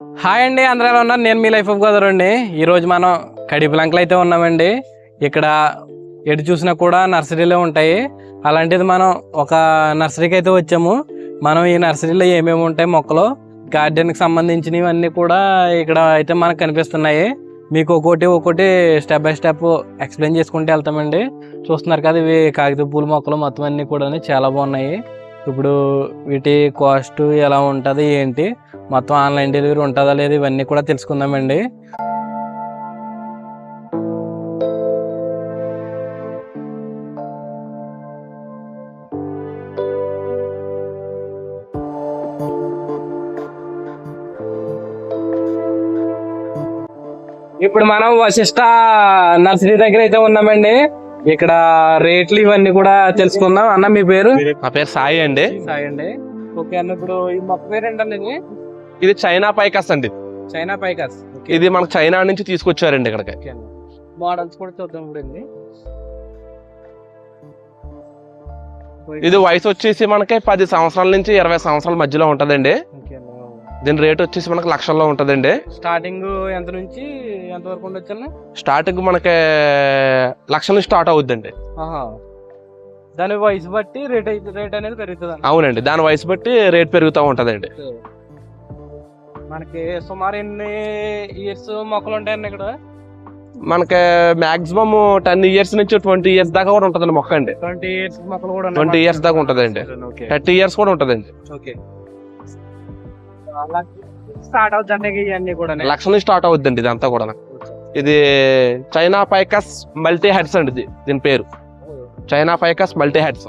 Hi అండి అందరూ ఉన్నారు? నేను మీ లైఫ్ ఆఫ్ గోదావరి అండి. ఈరోజు మనం కడిపిలంకలు అయితే ఉన్నామండి. ఇక్కడ ఎటు చూసినా కూడా నర్సరీలో ఉంటాయి. అలాంటిది మనం ఒక నర్సరీకి అయితే వచ్చాము. మనం ఈ నర్సరీలో ఏమేమి ఉంటాయి మొక్కలు గార్డెన్కి సంబంధించినవన్నీ కూడా ఇక్కడ అయితే మనకు కనిపిస్తున్నాయి. మీకు ఒక్కోటి ఒక్కోటి స్టెప్ బై స్టెప్ ఎక్స్ప్లెయిన్ చేసుకుంటూ వెళ్తామండి. చూస్తున్నారు కదా ఇవి కాగిత పూల మొక్కలు మొత్తం అన్నీ కూడా చాలా బాగున్నాయి. ఇప్పుడు వీటి కాస్ట్ ఎలా ఉంటుంది ఏంటి? మొత్తం ఆన్లైన్ డెలివరీ ఉంటుందా లేదా ఇవన్నీ కూడా తెలుసుకుందామండి. ఇప్పుడు మనం వశిష్ట నర్సరీ దగ్గర అయితే ఉన్నామండి. ఇక్కడ రేట్లు ఇవన్నీ కూడా తెలుసుకుందాం. అన్న మీ పేరు? నా పేరు సాయి అండి. సాయి అండి. ఓకే అన్న ఇప్పుడు ఈ మొక్క పేరు ఏంటండి ఇది? చైనా పైకస్ అండి. China ficus. ఇది మనకు చైనా నుంచి తీసుకొచ్చారండి ఇక్కడికి. అన్న. మోడల్స్ కూడా చూద్దాం ఇప్పుడు ఇది వయసు వచ్చేసి మనకి పది సంవత్సరాల నుంచి ఇరవై సంవత్సరాల మధ్యలో ఉంటదండి. దీని రేట్ వచ్చేసి మనకి లక్షల్లో ఉంటదండి. స్టార్టింగ్ ఎంత నుంచి ఎంత వరకు ఉండొచ్చు స్టార్టింగ్ మనకి లక్ష నుంచి స్టార్ట్ అవుద్దండి. దాని వయసు బట్టి రేట్ అయితే రేట్ అనేది పెరుగుతుంది అవునండి దాని వయసు బట్టి రేట్ పెరుగుతూ ఉంటదండి. మనకి సుమారు ఎన్ని ఇయర్స్ మొక్కలు ఉంటాయండి ఇక్కడ? మనకి మాక్సిమం టెన్ ఇయర్స్ నుంచి ట్వంటీ ఇయర్స్ దాకా కూడా ఉంటదండి మొక్క అండి. ట్వంటీ ఇయర్స్ మొక్కలు కూడా 20 years దాకా ఉంటదండి. థర్టీ ఇయర్స్ కూడా ఉంటదండి. ఓకే. స్టార్ట్ అవుతుంది ఇవన్నీ కూడా లక్ష నుంచి స్టార్ట్ అవుద్దండి ఇదంతా కూడా ఇది చైనా పైకస్ మల్టీ హెడ్స్ అండి దీని పేరు. China ficus multi heads.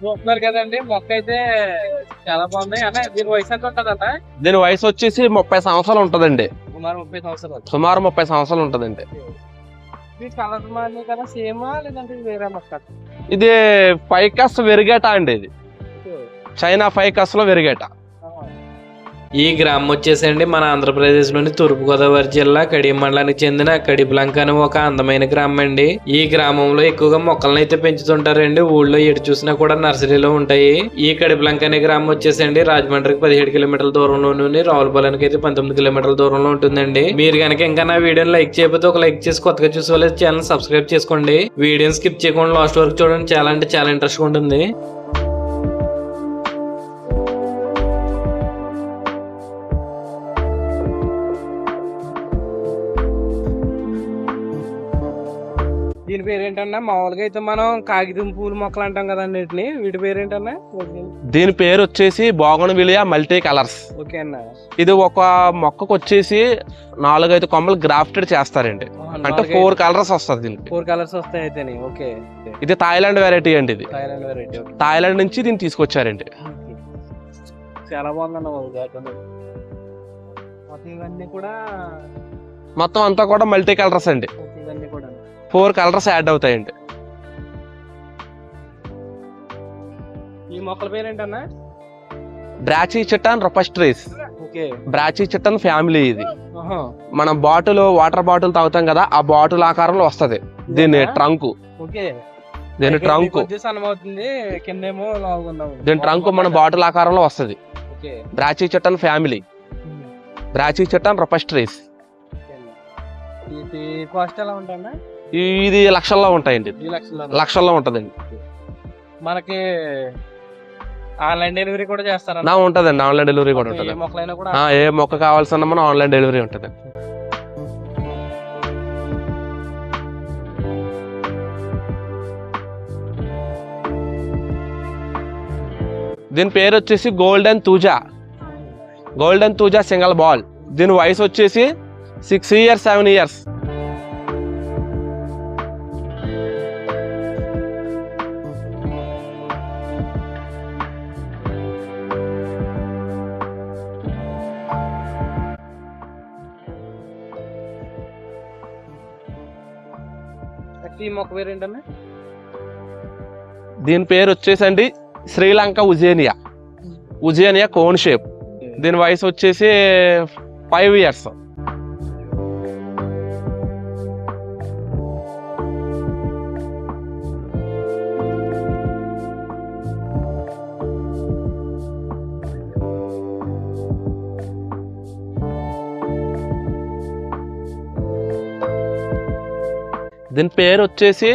చూస్తున్నారు కదండి మొక్క అయితే చాలా బాగుంది అన్న దీని వయసు ఎంత ఉంటుంది అన్న దీని వయసు వచ్చేసి ముప్పై సంవత్సరాలు ఉంటదండి. సుమారు ముప్పై సంవత్సరాలు. సుమారు ముప్పై సంవత్సరాలు ఉంటదండి. కలర్ మారి కదా సేమా లేదంటే ఇది వేరే మొక్క? ఇది ఫైకస్ వెరిగేట అండి ఇది. చైనా ఫైకస్లో వెరిగేట. ఈ గ్రామం వచ్చేసండి మన ఆంధ్రప్రదేశ్లోని తూర్పుగోదావరి జిల్లా కడియం మండలానికి చెందిన కడిబలంక అని ఒక అందమైన గ్రామం అండి ఈ గ్రామంలో ఎక్కువగా మొక్కలను అయితే పెంచుతుంటారండి. ఊళ్ళో ఎటు చూసినా కూడా నర్సరీలో ఉంటాయి. ఈ కడిబలంక అనే గ్రామం వచ్చేసండి రాజమండ్రికి పదిహేడు కిలోమీటర్ల దూరంలో నుండి రావులపాలెంకి అయితే పంతొమ్మిది కిలోమీటర్ల దూరంలో ఉంటుందండి. మీరు కనుక ఇంకా నా వీడియోని లైక్ చేయకపోతే ఒక లైక్ చేసి కొత్తగా చూసే ఛానల్ సబ్స్క్రైబ్ చేసుకోండి. వీడియోని స్కిప్ చేయకుండా లాస్ట్ వరకు చూడండి. చాలా అంటే చాలా ఇంట్రెస్ట్ ఉంటుంది. దీని పేరు ఏంటన్నా మామూలుగా అయితే మనం కాగితం పూల మొక్కలు అంటాం కదండి వీటిని. వీటి పేరు ఏంటన్నా దీని పేరు వచ్చేసి bougainvillea multi colours. Okay అన్న. ఇది ఒక మొక్కకు వచ్చేసి నాలుగైదు కొమ్మలు గ్రాఫ్టెడ్ చేస్తారండి. అంటే ఫోర్ కలర్స్ వస్తుంది దీనికి. ఫోర్ కలర్స్ వస్తాయి అయితేనే. ఓకే. ఇది థాయిలాండ్ వెరైటీ అండి ఇది. థైలాండ్ వెరైటీ థాయిలాండ్ నుంచి దీన్ని తీసుకొచ్చారండి. చాలా బాగుందన్న మొత్తం ఇవన్నీ కూడా మొత్తం అంతా కూడా మల్టీ కలర్స్ అండి. ఇవన్నీ కూడా. ఫోర్ కలర్స్ యాడ్ అవుతాయండి. ఈ మొక్కల పేరు ఏంటన్నా బ్రాచీ చిట్టన్ రొపస్ట్రీస్ బ్రాచీ చిట్టన్ ఫ్యామిలీ ఇది. మనం బాటిల్ వాటర్ బాటిల్ తాగుతాం కదా ఆ బాటిల్ ఆకారంలో వస్తది. దీని? ట్రంక్. దీని ట్రంక్. దీని ట్రంక్ మన బాటిల్ ఆకారంలో వస్తది. బ్రాచీ చిట్టన్ ఫ్యామిలీ. బ్రాచీ చిట్టన్ రొపస్ట్రీస్ ఇది కాస్ట్ ఎలా ఉంటాయన్నా ఇది లక్షల్లో ఉంటాయండి. లక్షల్లో ఉంటదండి. మనకి ఆన్లైన్ డెలివరీ కూడా చేస్తారా? ఉంటదండి ఆన్లైన్ డెలివరీ కూడా ఉంటది. ఏ మొక్క కావాల్సిన మన ఆన్లైన్ డెలివరీ ఉంటది. దీని పేరు వచ్చేసి golden thuja. Golden thuja single ball. దీని వయసు వచ్చేసి సిక్స్ ఇయర్స్ సెవెన్ ఇయర్స్. ఈ మొక్క పేరు ఏంటన్నా? దీని పేరు వచ్చేసండి Sri Lanka eugenia. Eugenia cone shape. దీని వయసు వచ్చేసి ఫైవ్ ఇయర్స్. దీని పేరు వచ్చేసి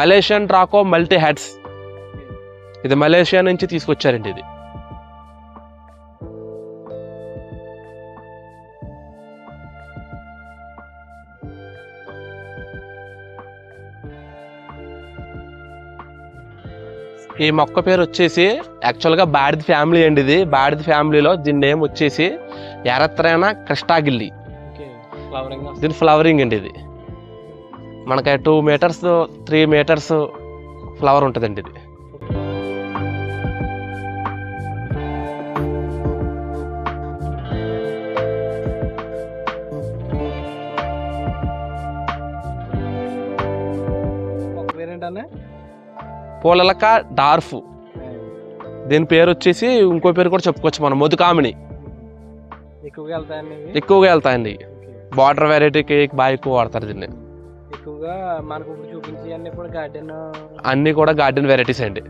మలేషియన్ డ్రాకో మల్టీ హెడ్స్. ఇది మలేషియా నుంచి తీసుకొచ్చారండి ఇది. ఈ మొక్క పేరు వచ్చేసి యాక్చువల్గా బాడిది ఫ్యామిలీ అండి ఇది. బాడిది ఫ్యామిలీలో దీని నేమ్ వచ్చేసి ఎరత్రైన కృష్ణాగిల్లి. దీని ఫ్లవరింగ్ అండి ఇది. మనకి two metres three metres flower ఉంటుందండి ఇది. పూలలక డార్ఫ్. దీని పేరు వచ్చేసి ఇంకో పేరు కూడా చెప్పుకోవచ్చు మనం మధుకామిని. ఎక్కువగా వెళ్తాయండి ఎక్కువగా వెళ్తాయండి. బార్డర్ వెరైటీకి బాగా ఎక్కువ వాడతారు దీన్ని. ఎక్కువగా మనకు ఇప్పుడు చూపించి అన్ని కూడా గార్డెన్ అన్నీ కూడా గార్డెన్ వెరైటీస్ అండి.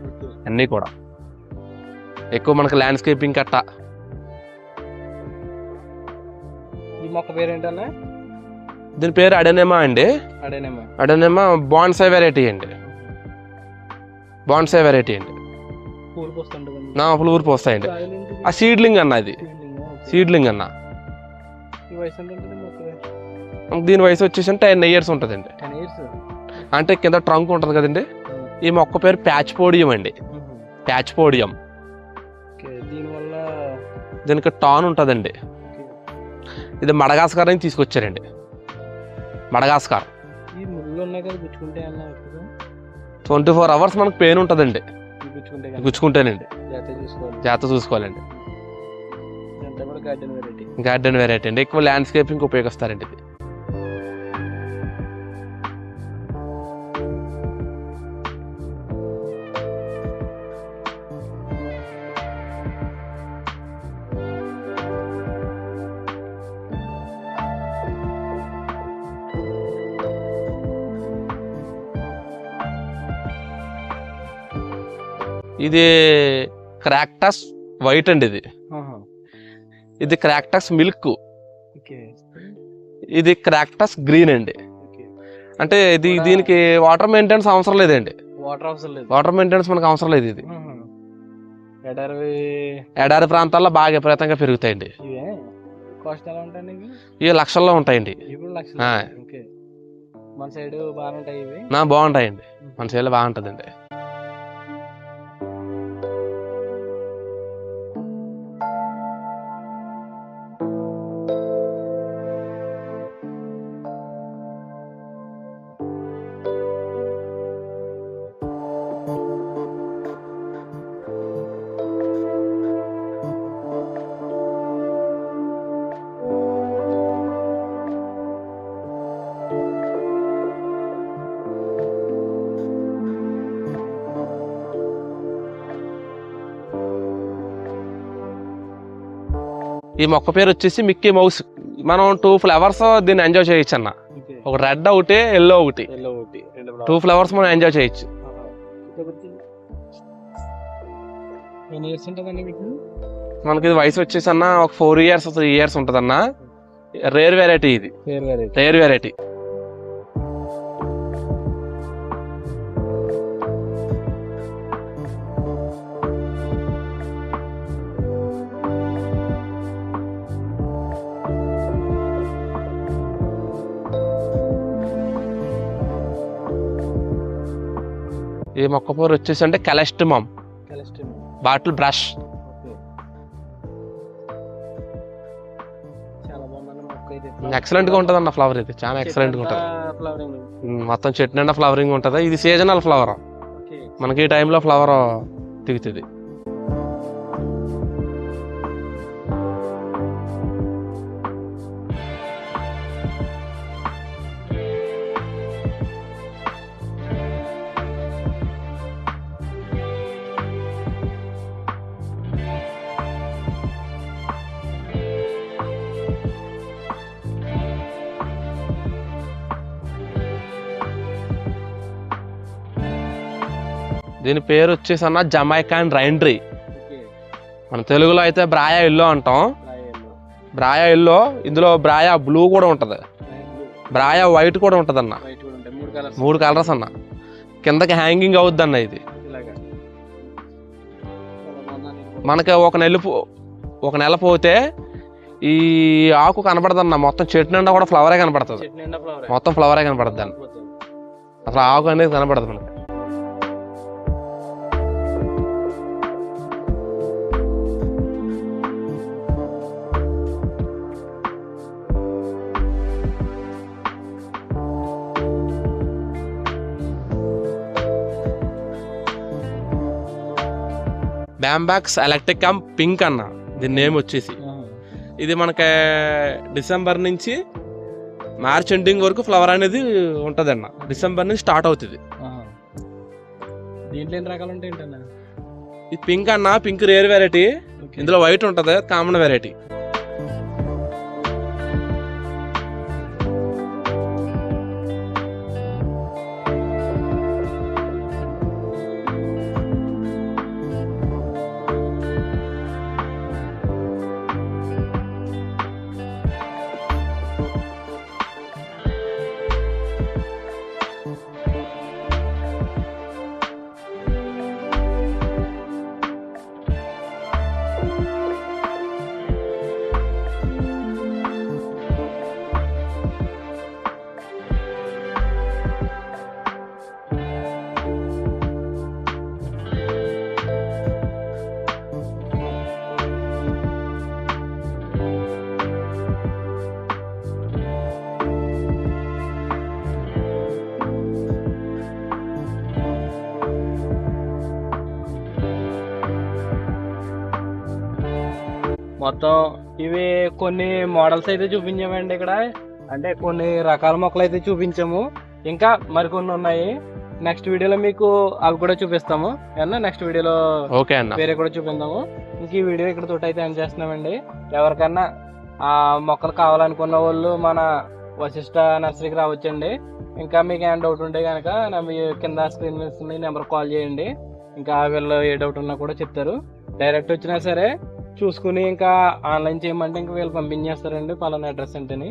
అన్నీ కూడా. ఎక్కువ మనకి ల్యాండ్స్కేపింగ్ కట్ట. ఈ మొక్క పేరేంటన్నా దీని పేరు అడెనెమా అండి. అడేనేమో. అడెనెమా బాన్సై వెరైటీ అండి. బాన్సై వెరైటీ అండి. నా ఫ్లూర్ పోస్తాయండి ఆ సీడ్లింగ్ అన్న అది. సీడ్లింగ్ అన్న. దీని వయసు వచ్చేసి టెన్ ఇయర్స్ ఉంటుందండి. అంటే కింద ట్రంక్ ఉంటుంది కదండి. ఈ మొక్క పేరు ప్యాచ్ పోడియం అండి. Pachypodium. దీనివల్ల దీనికి టాన్ ఉంటుందండి. ఇది మడగాస్కర్ అని తీసుకొచ్చారండి. మడగాస్కర్. ట్వంటీ ఫోర్ అవర్స్ మనకు పెయిన్ ఉంటుందండి. గుచ్చుకుంటేనండి. జాగ్రత్త చూసుకోవాలి. జాగ్రత్త చూసుకోవాలండి. Garden variety. అండి. ఎక్కువ ల్యాండ్స్కేపింగ్ ఉపయోగిస్తారండి ఇది. ఇది క్రాక్టస్ వైట్ అండి ఇది. ఇది క్రాక్టస్ మిల్క్. ఇది క్రాక్టస్ గ్రీన్ అండి. అంటే ఇది దీనికి వాటర్ మెయింటెనెన్స్ అవసరం లేదండి. వాటర్ అవసరం లేదు. వాటర్ మెయింటెనెన్స్ మనకు అవసరం లేదు ఇది. ఎడారి ఎడారి ప్రాంతాల్లో బాగా విపరీతంగా పెరుగుతాయండి. ఇవే? లక్షల్లో ఉంటాయండి. మన సైడ్ ఇవి? నా బాగుంటాయండి. మన చేలో బాగుంటుందండి. ఈ మొక్క పేరు వచ్చేసి మిక్కీ మౌస్. మనం టూ ఫ్లవర్స్ దీన్ని ఎంజాయ్ చేయొచ్చు అన్న. ఒక రెడ్ ఒకటి ఎల్లో ఒకటి. Two flowers. మనం ఎంజాయ్ చేయొచ్చు. మనకి వయసు వచ్చేసి అన్న ఒక ఫోర్ ఇయర్స్ త్రీ ఇయర్స్ ఉంటుంది అన్న రేర్ వెరైటీ ఇది. Rare variety. ఈ మొక్క పేరు వచ్చేసి అంటే కలెస్టమమ్. Bottle brush. ఎక్సలెంట్గా ఉంటుంది అన్న ఫ్లవర్ ఇది. చాలా ఎక్సలెంట్గా ఉంటుంది. మొత్తం చెట్టు నిండా ఫ్లవరింగ్ ఉంటుంది. ఇది సీజనల్ ఫ్లవర్ మనకి ఈ టైంలో ఫ్లవర్ దిగుతుంది దీని పేరు వచ్చేసి అన్న జమైకాన్ రైండ్రీ మన తెలుగులో అయితే బ్రాయా ఇల్లు అంటాం. బ్రాయా ఇల్లు ఇందులో బ్రాయా బ్లూ కూడా ఉంటుంది. బ్రాయా వైట్ కూడా ఉంటుంది అన్న. మూడు కలర్స్ అన్న. కిందకి హ్యాంగింగ్ అవుద్ది అన్న ఇది. మనకి ఒక నెల పో- ఒక నెల పోతే ఈ ఆకు కనపడదన్న మొత్తం చెట్టు నిండా కూడా ఫ్లవరే కనపడుతుంది మొత్తం ఫ్లవరే కనపడుతుంది అన్న. అసలు ఆకు అనేది కనపడదు మనకి. బ్యాంబాక్స్ ఎలక్ట్రిక్ కమ్ పింక్ అన్న. దీని నేమ్ వచ్చేసి. ఇది మనకి డిసెంబర్ నుంచి మార్చ్ ఎండింగ్ వరకు ఫ్లవర్ అనేది ఉంటుంది అన్న డిసెంబర్ నుంచి స్టార్ట్ అవుతుంది. దీంట్లో ఎన్ని రకాలు ఉంటాయి ఇది పింక్ అన్న పింక్ రేర్ వెరైటీ ఇందులో వైట్ ఉంటుంది కామన్ వెరైటీ మొత్తం ఇవి కొన్ని మోడల్స్ అయితే చూపించామండి ఇక్కడ. అంటే కొన్ని రకాల మొక్కలు అయితే చూపించాము. ఇంకా మరికొన్ని ఉన్నాయి. నెక్స్ట్ వీడియోలో మీకు అవి కూడా చూపిస్తాము. ఏమన్నా నెక్స్ట్ వీడియోలో ఓకే అన్న. వేరే కూడా చూపిద్దాము. ఇంక ఈ వీడియో ఇక్కడ తోటి అయితే ఎండ్ చేస్తున్నామండి. ఎవరికన్నా ఆ మొక్కలు కావాలనుకున్న వాళ్ళు మన వశిష్ట నర్సరీకి రావచ్చండి. ఇంకా మీకు ఏమైనా డౌట్ ఉంటే కనుక మీ కింద స్క్రీన్ మీద నెంబర్ కాల్ చేయండి. ఇంకా వీళ్ళు ఏ డౌట్ ఉన్నా కూడా చెప్తారు. డైరెక్ట్ వచ్చినా సరే చూసుకుని ఇంకా ఆన్లైన్ చేయమంటే ఇంకా వీళ్ళు పంపించేస్తారండి పలానా అడ్రస్ అంటేని.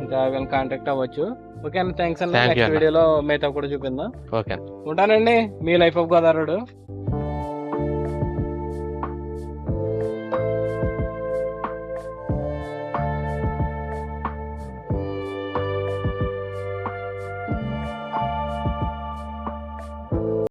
ఇంకా వీళ్ళని కాంటాక్ట్ అవ్వచ్చు. ఓకే అన్న థ్యాంక్స్ you నెక్స్ట్. వీడియోలో మిగతా కూడా చూపిందాం ఓకే ఉంటానండి. మీ లైఫ్ ఆఫ్ గోదావరుడు.